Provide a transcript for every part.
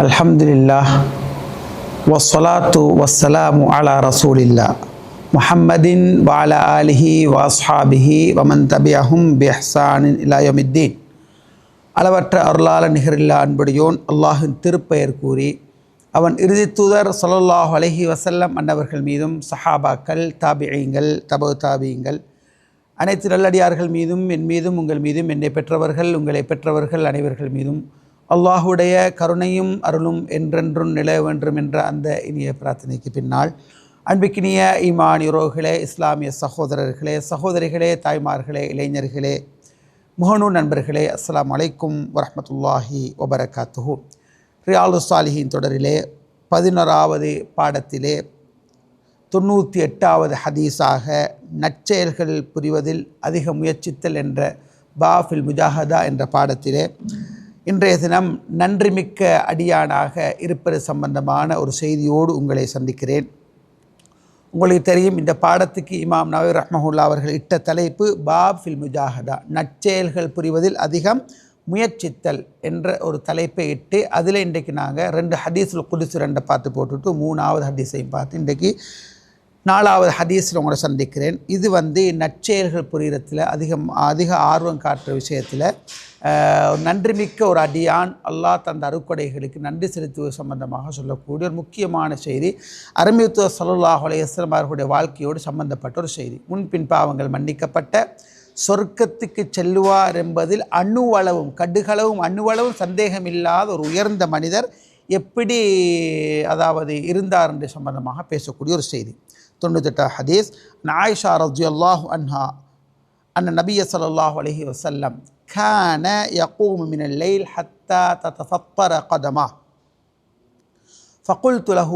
அல்ஹம்துலில்லா வஸ்வலாத்து வஸ்ஸலாமு அலா ரசூலில்லா முஹம்மதின் வால ஆலிஹி வாஸ்ஹாபிஹி வமன் தபியஹும் பெஹ்சானின் இலாயமித்தீன் அளவற்ற அருளாள நிகரில்லா அன்புடையோன் அல்லாஹின் திருப்பெயர் கூறி அவன் இறுதி தூதர் சல்லாஹ் அலஹி வசல்லம் அன்னவர்கள் மீதும் சஹாபாக்கள் தாபியங்கள் தபு தாபியங்கள் அனைத்து நல்லடியார்கள் மீதும் என் மீதும் உங்கள் மீதும் என்னை பெற்றவர்கள் உங்களை பெற்றவர்கள் அனைவர்கள் மீதும் அல்லாஹுடைய கருணையும் அருளும் என்றென்றும் நிலவ வேண்டும் என்ற அந்த இனிய பிரார்த்தனைக்கு பின்னால் அன்பிக்கினிய ஈமான் யுரோகளே இஸ்லாமிய சகோதரர்களே சகோதரிகளே தாய்மார்களே இளைஞர்களே முகநூர் நண்பர்களே அஸ்லாம் அலைக்கும் வரமத்துல்லாஹி வபரகாத்துஹு. ரியாலு சாலிஹின் தொடரிலே பதினோராவது பாடத்திலே தொண்ணூற்றி எட்டாவது ஹதீஸாக நற்செயல்கள் புரிவதில் அதிக முயற்சித்தல் என்ற பாஃபில் முஜாஹதா என்ற பாடத்திலே இன்றைய தினம் நன்றிமிக்க அடியானாக இருப்பது சம்பந்தமான ஒரு செய்தியோடு உங்களை சந்திக்கிறேன். உங்களுக்கு தெரியும் இந்த பாடத்துக்கு இமாம் நவீர் ரஹ்மஹுல்லா அவர்கள் இட்ட தலைப்பு பாப் ஃபில் முஜாஹதா நற்செயல்கள் புரிவதில் அதிகம் முயற்சித்தல் என்ற ஒரு தலைப்பை இட்டு அதில் இன்றைக்கு நாங்கள் ரெண்டு ஹதீஸில் குடிசு ரெண்டை பார்த்து போட்டுட்டு மூணாவது ஹதீஸையும் பார்த்து இன்றைக்கு நாலாவது ஹதீஸில் உங்களை சந்திக்கிறேன். இது வந்து நற்செயல்கள் புரிகிறத்தில் அதிகம் அதிக ஆர்வம் காட்டுற விஷயத்தில் நன்றிமிக்க ஒரு அடியான் அல்லாஹ் தந்த அருக்கொடைகளுக்கு நன்றி செலுத்துவது சம்பந்தமாக சொல்லக்கூடிய ஒரு முக்கியமான செய்தி. அருமித்துவ சல்லாஹ் அலையம் அவர்களுடைய வாழ்க்கையோடு சம்பந்தப்பட்ட ஒரு செய்தி. முன்பின் பாவங்கள் மன்னிக்கப்பட்ட சொர்க்கத்துக்கு செல்லுவார் என்பதில் அணுவளவும் கடுகளவும் அணுவளவும் சந்தேகமில்லாத ஒரு உயர்ந்த மனிதர் எப்படி அதாவது இருந்தார் என்று சம்பந்தமாக பேசக்கூடிய ஒரு செய்தி. தொண்ணூத்தெட்டா ஹதீஸ் நாயிஷா ரஜி அல்லாஹு அன்ஹா அண்ணன் நபிய சல்லாஹூ அலஹி வசல்லம் كان يقوم من الليل حتى تتفطر قدمه فقلت له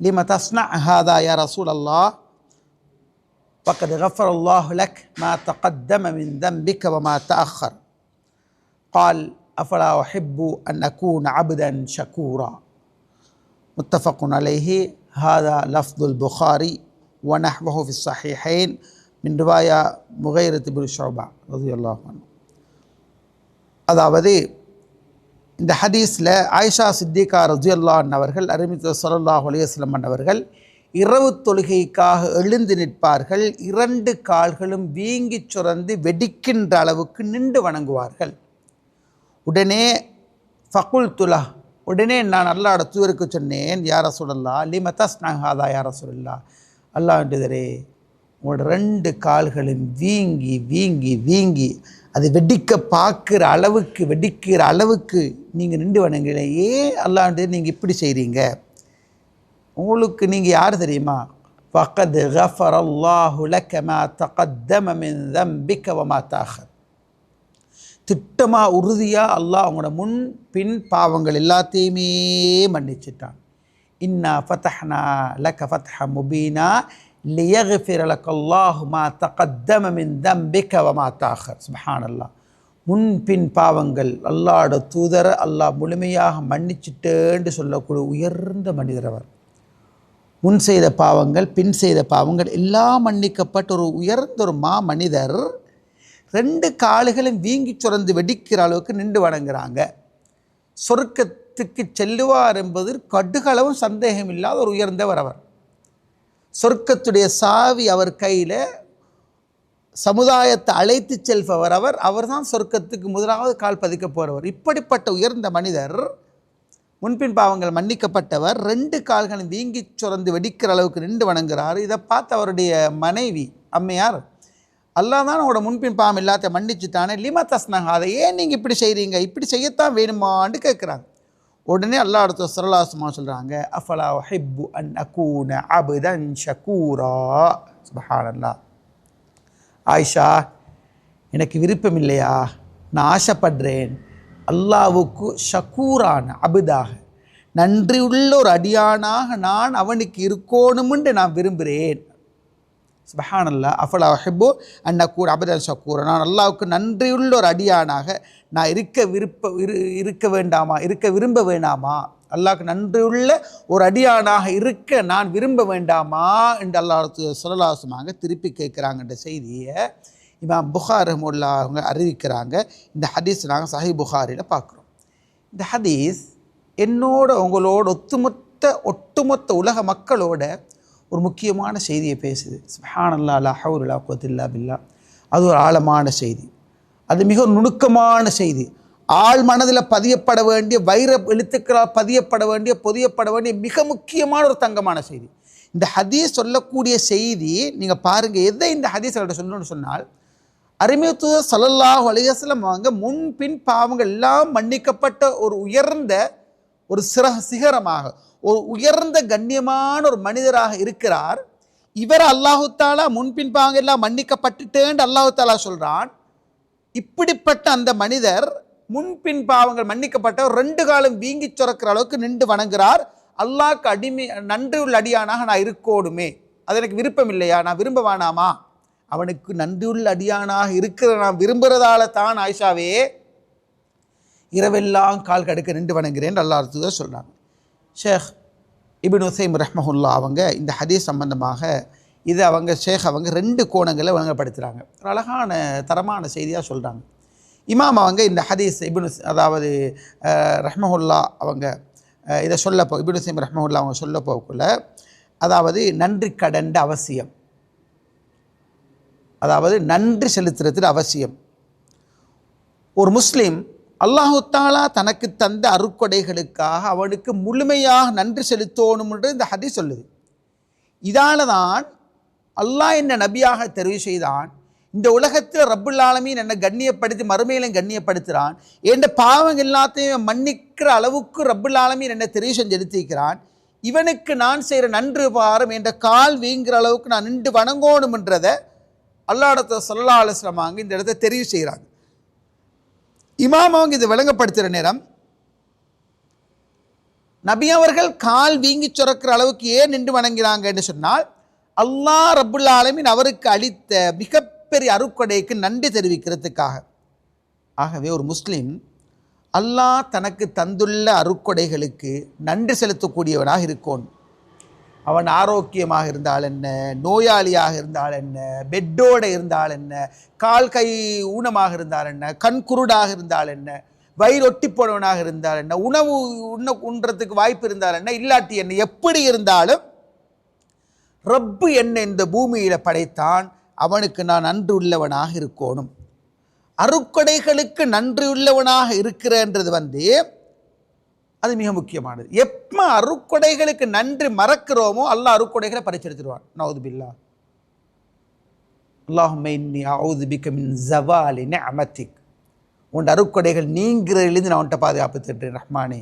لم تصنع هذا يا رسول الله فقد غفر الله لك ما تقدم من ذنبك وما تأخر قال أفلا أحب أن أكون عبدا شكورا متفق عليه ஹாதா லஃப்துல் புகாரி ஒனஹ்வஹு ஃபி ஹெயின் மின் ரிவாயா முகைரத் பின் ஷோபா ரது அதாவது இந்த ஹதீஸில் ஆயிஷா சித்திகா ரஜு அல்லான் அவர்கள் அருமித்த சொல்லாஹ் அலையஸ்லம் அவர்கள் இரவு தொழுகைக்காக எழுந்து நிற்பார்கள். இரண்டு கால்களும் வீங்கி சுரந்து வெடிக்கின்ற அளவுக்கு நின்று வணங்குவார்கள். உடனே ஃபகுல் துலா உடனே நான் அல்லாட தூருக்கு சொன்னேன் யார சொல்லல்லா லிமதஸ் நகாதா யார சொல்லலா அல்லாண்டுதரே உங்களோட ரெண்டு கால்களும் வீங்கி வீங்கி வீங்கி அது வெடிக்க பார்க்குற அளவுக்கு வெடிக்கிற அளவுக்கு நீங்கள் நின்று வணங்கல ஏன் அல்லாண்டு நீங்கள் இப்படி செய்கிறீங்க உங்களுக்கு நீங்கள் யார் தெரியுமா? ஃபக்கத் கஃபர் அல்லாஹுலக்கமா தகத்தமின் தம்பிக்கவமா மின் தாகர் திட்டமாக உறுதியாக அல்லாஹ் அவங்களோட முன் பின் பாவங்கள் எல்லாத்தையுமே மன்னிச்சிட்டான். இன்னா ஃபத்தஹ்னா லக்க ஃபத்ஹ முபீனா லியஃபிர லக் அல்லாஹு மா தகத்தம மின் தம்பிக்க வமா தாகர் சுபஹான் அல்லாஹ் முன்பின் பாவங்கள் அல்லாஹோட தூதர அல்லாஹ் முழுமையாக மன்னிச்சிட்டேன்னு சொல்லக்கூடிய உயர்ந்த மனிதர் அவர். முன் செய்த பாவங்கள் பின் செய்த பாவங்கள் எல்லாம் மன்னிக்கப்பட்ட ஒரு உயர்ந்த ஒரு மா மனிதர் ரெண்டு காலுகளும் வீங்கி சுரந்து வெடிக்கிற அளவுக்கு நின்று வணங்குறாங்க. சொர்க்கத்துக்கு செல்லுவார் என்பது கடுகளவும் சந்தேகம் இல்லாத ஒரு உயர்ந்தவர் அவர். சொர்க்கத்துடைய சாவி அவர் கையில் சமுதாயத்தை அழைத்து செல்பவர் அவர். அவர் தான் சொர்க்கத்துக்கு முதலாவது கால் பதிக்க போகிறவர் இப்படிப்பட்ட உயர்ந்த மனிதர் முன்பின் பாவங்கள் மன்னிக்கப்பட்டவர் ரெண்டு கால்களும் வீங்கி சுரந்து வெடிக்கிற அளவுக்கு நின்று வணங்குறார். இதை பார்த்து அவருடைய மனைவி அம்மையார் அல்லாஹ் தான் உங்களோட முன்பின் பாவம் இல்லாத மன்னிச்சுட்டானே. லிமா தஸ்னாங்க அதை ஏன் நீங்கள் இப்படி செய்கிறீங்க இப்படி செய்யத்தான் வேணுமான்னு கேட்குறாங்க உடனே அல்லா அடுத்த சரலாசமா சொல்கிறாங்க அஃபலா ஹிப்பு அன் அகூன அபுதன் ஷக்கூரா சுபஹானல்லா ஆயிஷா எனக்கு விருப்பம் இல்லையா நான் ஆசைப்படுறேன். அல்லாவுக்கு ஷக்கூரான அபுதாக. நன்றியுள்ள ஒரு அடியானாக நான் அவனுக்கு இருக்கணும்னு நான் விரும்புகிறேன் சுபஹானல்லா அஃபலா ஹிபு அண்ணா கூட அபதன் கூற நான் அல்லாவுக்கு நன்றியுள்ள ஒரு அடியானாக நான் இருக்க விருப்ப இரு இருக்க வேண்டாமா? இருக்க விரும்ப வேண்டாமா அல்லாவுக்கு நன்றியுள்ள ஒரு அடியானாக இருக்க நான் விரும்ப வேண்டாமா? என்று அல்லாஹ் சொல்லலாசமாக திருப்பி கேட்குறாங்கன்ற செய்தியை. இமாம் புகார் ரஹமுல்லா அவங்க அறிவிக்கிறாங்க. இந்த ஹதீஸ் நாங்கள் சஹி புகாரில் பார்க்குறோம். இந்த ஹதீஸ் என்னோட உங்களோட ஒத்துமொத்த ஒட்டுமொத்த உலக மக்களோட ஒரு முக்கியமான செய்தியை பேசுது. சுப்ஹானல்லா லா ஹவுலா குவத்தில்லா பில்லா. அது ஒரு ஆழமான செய்தி. அது மிக நுணுக்கமான செய்தி. ஆள் மனதில் பதியப்பட வேண்டிய வைர எழுத்துக்களால் பதியப்பட வேண்டிய பொதியப்பட வேண்டிய மிக முக்கியமான ஒரு தங்கமான செய்தி. இந்த ஹதீஸ் சொல்லக்கூடிய செய்தி நீங்கள் பாருங்கள் எதை இந்த ஹதீஸ் சொல்லணும்னு சொன்னால் அருமையத்துவ சல்லல்லாஹ் அலிஹஸ்லம் வாங்க முன்பின் பாவங்கள் எல்லாம் மன்னிக்கப்பட்ட ஒரு உயர்ந்த ஒரு சிற சிகரமாக ஒரு உயர்ந்த கண்ணியமான ஒரு மனிதராக இருக்கிறார். இவர் அல்லாஹு தாலா எல்லாம் மன்னிக்கப்பட்டுட்டேன்னு அல்லாஹு தாலா சொல்கிறான் இப்படிப்பட்ட அந்த மனிதர் முன்பின் பாவங்கள் மன்னிக்கப்பட்ட ரெண்டு காலம் வீங்கி சுரக்கிற அளவுக்கு நின்று வணங்குறார். அல்லாஹ்க்கு அடிமை நன்றி உள்ள அடியானாக நான் இருக்கோடுமே. அது எனக்கு விருப்பம் இல்லையா நான் விரும்ப வேணாமா? அவனுக்கு நன்றியுள்ள அடியானாக இருக்கிற நான் விரும்புகிறதால தான் ஆயிஷாவே. இரவெல்லாம் கால் கடுக்க நின்று வணங்குறேன் அல்லா அர்த்தத்தை சொல்கிறாங்க ஷேக் இபின் உசைம் ரஹ்மஹுல்லா அவங்க இந்த ஹதீஸ் சம்பந்தமாக இது அவங்க ஷேக் அவங்க ரெண்டு கோணங்களை வழங்கப்படுத்துகிறாங்க ஒரு அழகான தரமான செய்தியாக சொல்கிறாங்க இமாம் அவங்க இந்த ஹதீஸ் இபின் அதாவது ரஹ்மஹுல்லா அவங்க இதை சொல்ல இபின் உசைம் ரஹ்மஹுல்லா அவங்க சொல்ல போகக்குள்ள அதாவது நன்றி கடண்ட அவசியம். அதாவது நன்றி செலுத்துறதுக்கு அவசியம். ஒரு முஸ்லீம் அல்லாஹுத்தாலா தனக்கு தந்த அருக்கொடைகளுக்காக அவனுக்கு முழுமையாக நன்றி செலுத்தணும்ன்றது இந்த ஹதி சொல்லுது. இதால தான் அல்லாஹ் என்ன நபியாக தெரிவு செய்தான். இந்த உலகத்தில் ரப்புல் ஆலமீன் என்னை கண்ணியப்படுத்தி மறுமையிலும் கண்ணியப்படுத்துகிறான் என் பாவம் எல்லாத்தையும் மன்னிக்கிற அளவுக்கு ரப்புல் ஆலமீன் என்னை தெரிவு செஞ்சு எடுத்திருக்கிறான். இவனுக்கு நான் செய்கிற நன்று பாரம் என்ற கால் வீங்குற அளவுக்கு நான் நின்று வணங்கணும்ன்றதை அல்லாடத்தை சொல்லா அலுவலமாங்க இந்த இடத்த தெரிவு செய்கிறாங்க. இமாம் அவங்க இதை விளங்கப்படுத்துகிற நேரம் நபி அவர்கள் கால் வீங்கி சுரக்கிற அளவுக்கு ஏன் நின்று வணங்கிறாங்கன்னு சொன்னால் அல்லாஹ் ரப்புல் ஆலமின் அவருக்கு அளித்த மிகப்பெரிய அருக்கொடைக்கு நன்றி தெரிவிக்கிறதுக்காக. ஆகவே ஒரு முஸ்லீம் அல்லாஹ் தனக்கு தந்துள்ள அருக்கொடைகளுக்கு நன்றி செலுத்தக்கூடியவனாக இருக்கணும் அவன் ஆரோக்கியமாக இருந்தால் என்ன? நோயாளியாக இருந்தால் என்ன? பெட்டோடு இருந்தால் என்ன? கால் கை ஊனமாக இருந்தால் என்ன? கண் குருடாக இருந்தால் என்ன? வயிறு ஒட்டி போனவனாக இருந்தால் என்ன? உணவு உண்ண உண்றதுக்கு வாய்ப்பு இருந்தால் என்ன? இல்லாட்டி என்ன? எப்படி இருந்தாலும் ரப்பு என்ன இந்த பூமியில் படைத்தான்? அவனுக்கு நான் நன்றி உள்ளவனாக இருக்கணும். அருக்கொடைகளுக்கு நன்றி உள்ளவனாக இருக்கிறன்றது வந்து அது மிக முக்கியமானது. எப்போ அருக்கொடைகளுக்கு நன்றி மறக்கிறோமோ அல்லாஹ் அருக்கொடைகளை பரிச்செடுத்துருவான் நவுது பில்லா அல்லாஹுமே அமத்திக் உன் அருக்கொடைகள் நீங்கிறதுலேருந்து நான் உன்ட்ட பாதுகாப்பு தருறேன் ரஹ்மானே.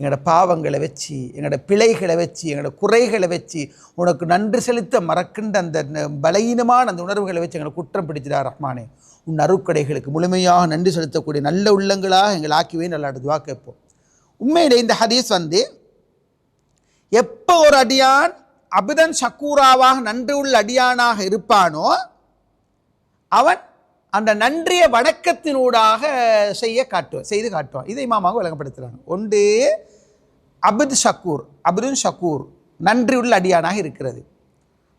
எங்களோட பாவங்களை வச்சு எங்களோட பிழைகளை வச்சு எங்களோட குறைகளை வச்சு உனக்கு நன்றி செலுத்த மறக்கின்ற அந்த பலகீனமான அந்த உணர்வுகளை வச்சு எங்களை குற்றம் பிடிச்சிடா ரஹ்மானே. உன் அருக்கடைகளுக்கு முழுமையாக நன்றி செலுத்தக்கூடிய நல்ல உள்ளங்களாக எங்களை ஆக்கிவே நல்லா துவா கேட்போம். உண்மையிலே இந்த ஹதீஸ் வந்து எப்போ ஒரு அடியான் அபிதன் ஷக்கூராவாக நன்றி உள்ள அடியானாக இருப்பானோ அவன் அந்த நன்றிய வணக்கத்தினூடாக செய்ய காட்டுவான் செய்து காட்டுவான். இதை இமாமாக விளங்கப்படுத்துகிறாங்க ஒன்று அபித் ஷக்கூர் அபிதுன் ஷக்கூர் நன்றி உள்ள அடியானாக இருக்கிறது.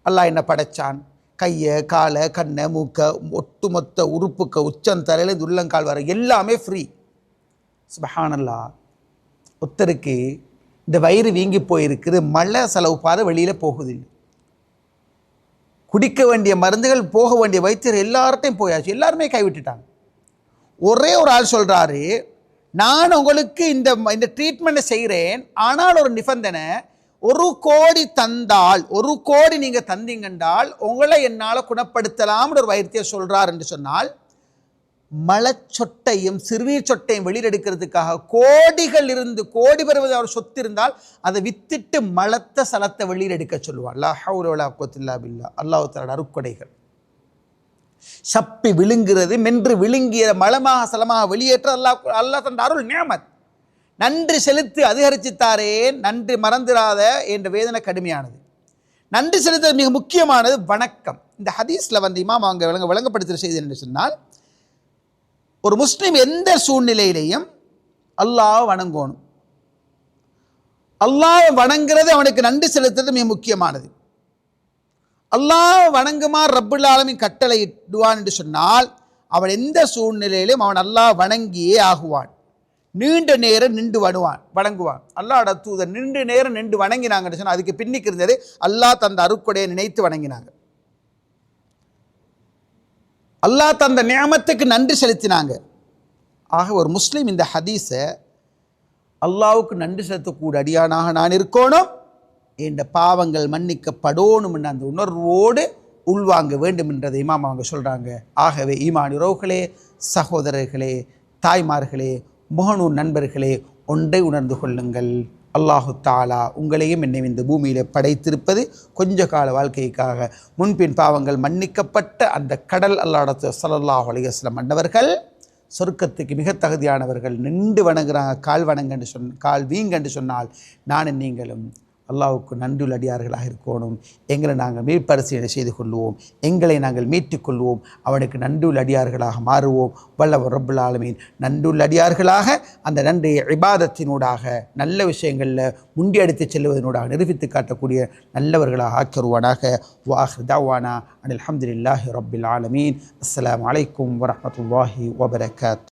அல்லாஹ் என்ன படைச்சான். கையை காலை கண்ணை மூக்க ஒட்டுமொத்த உறுப்புக்க உச்சம் தலையில உள்ளங்கால் வர எல்லாமே ஃப்ரீ சுபஹானல்லா ஒருத்தருக்கு இந்த வயிறு வீங்கி போயிருக்குது மழை செலவு பாதை வெளியில் போகுதில்லை. குடிக்க வேண்டிய மருந்துகள் போக வேண்டிய வைத்தியர் எல்லார்ட்டையும் போயாச்சு. எல்லாருமே கைவிட்டுட்டாங்க. ஒரே ஒரு ஆள் சொல்கிறாரு நான் உங்களுக்கு இந்த இந்த ட்ரீட்மெண்ட்டை செய்கிறேன் ஆனால் ஒரு நிபந்தனை ஒரு கோடி தந்தால் ஒரு கோடி நீங்கள் தந்தீங்கன்றால் உங்களை என்னால் குணப்படுத்தலாம்னு ஒரு வைத்தியர் சொல்கிறார் என்று சொன்னால் மலச்சொட்டையும் சிறுநீர் சொட்டையும் வெளியெடுக்கிறதுக்காக கோடிகள் இருந்து கோடி பெறுவது அவர் சொத்து இருந்தால் அதை வித்துட்டு மலத்த சலத்தை வெளியில் எடுக்க சொல்லுவார். அல்லா ஹவுலா பில்லா. அல்லாஹ் தலோட அருக்கொடைகள். சப்பி விழுங்கிறது மென்று விழுங்கிய மலமாக சலமாக வெளியேற்ற அல்லாஹ் அல்லாஹ் தந்த அருள் நியமத். நன்றி செலுத்தி அதிகரிச்சுத்தாரே நன்றி மறந்துடாத என்ற வேதனை கடுமையானது. நன்றி செலுத்த மிக முக்கியமானது வணக்கம். இந்த ஹதீஸில் வந்து இமாம் அவங்க விளங்க விளங்கப்படுத்துகிற செய்தி என்று சொன்னால் ஒரு முஸ்லீம் எந்த சூழ்நிலையிலையும் அல்லாஹ் வணங்கணும். அல்லாஹ் வணங்குறது அவனுக்கு நன்றி செலுத்துறது மிக முக்கியமானது. அல்லாஹ் வணங்குமா ரப்புல் ஆலமின் கட்டளை இடுவான் என்று சொன்னால் அவன் எந்த சூழ்நிலையிலும் அவன் அல்லாஹ் வணங்கியே ஆகுவான். நீண்ட நேரம் நின்று வணுவான் வணங்குவான். அல்லாட தூதர் நின்று நேரம் நின்று வணங்கினாங்கன்னு சொன்னால் அதுக்கு பின்னிக்கு இருந்தது அல்லாஹ் தந்த அருக்குடையை நினைத்து வணங்கினாங்க. அல்லாஹ் தந்த நியமத்துக்கு நன்றி செலுத்தினாங்க. ஆக ஒரு முஸ்லீம் இந்த ஹதீஸை அல்லாவுக்கு நன்றி செலுத்தக்கூடிய அடியானாக நான் இருக்கணும் என்ற பாவங்கள் மன்னிக்கப்படணும் என்ற அந்த உணர்வோடு உள்வாங்க வேண்டும் என்றதை இமாம் அவங்க சொல்கிறாங்க ஆகவே ஈமான் உறவுகளே சகோதரர்களே தாய்மார்களே முகநூர் நண்பர்களே ஒன்றை உணர்ந்து கொள்ளுங்கள். அல்லாஹு தாலா உங்களையும் என்னை இந்த பூமியில் படைத்திருப்பது கொஞ்ச கால வாழ்க்கைக்காக. முன்பின் பாவங்கள் மன்னிக்கப்பட்ட அந்த கடல் அல்லாடத்து சல்லல்லாஹு அலையஸ்லம் மன்னவர்கள் சொர்க்கத்துக்கு மிக தகுதியானவர்கள் நின்று வணங்குறாங்க கால் வணங்கன்னு சொன் கால் வீங்கன்னு சொன்னால் நானும் நீங்களும். அல்லாவுக்கு நன்றியுள்ள அடியார்களாக இருக்கணும். எங்களை நாங்கள் மீட்பரிசீலனை செய்து கொள்வோம். எங்களை நாங்கள் மீட்டுக் கொள்வோம். அவனுக்கு நன்றியுள்ள அடியார்களாக மாறுவோம். வல்லவர் ரப்புல் ஆலமீன். நன்றியுள்ள அடியார்களாக அந்த நன்றியை இபாதத்தினூடாக நல்ல விஷயங்களில் முண்டியடித்து செல்வதனூடாக நிரூபித்து காட்டக்கூடிய நல்லவர்களாக ஆக்கருவானாக வாஹ் தாவானா அனில் அஹமதுல்லாஹி ரபில் ஆலமீன். அஸ்லாம் அலைக்கும் வரமத்துல்லாஹி வபரகாத்.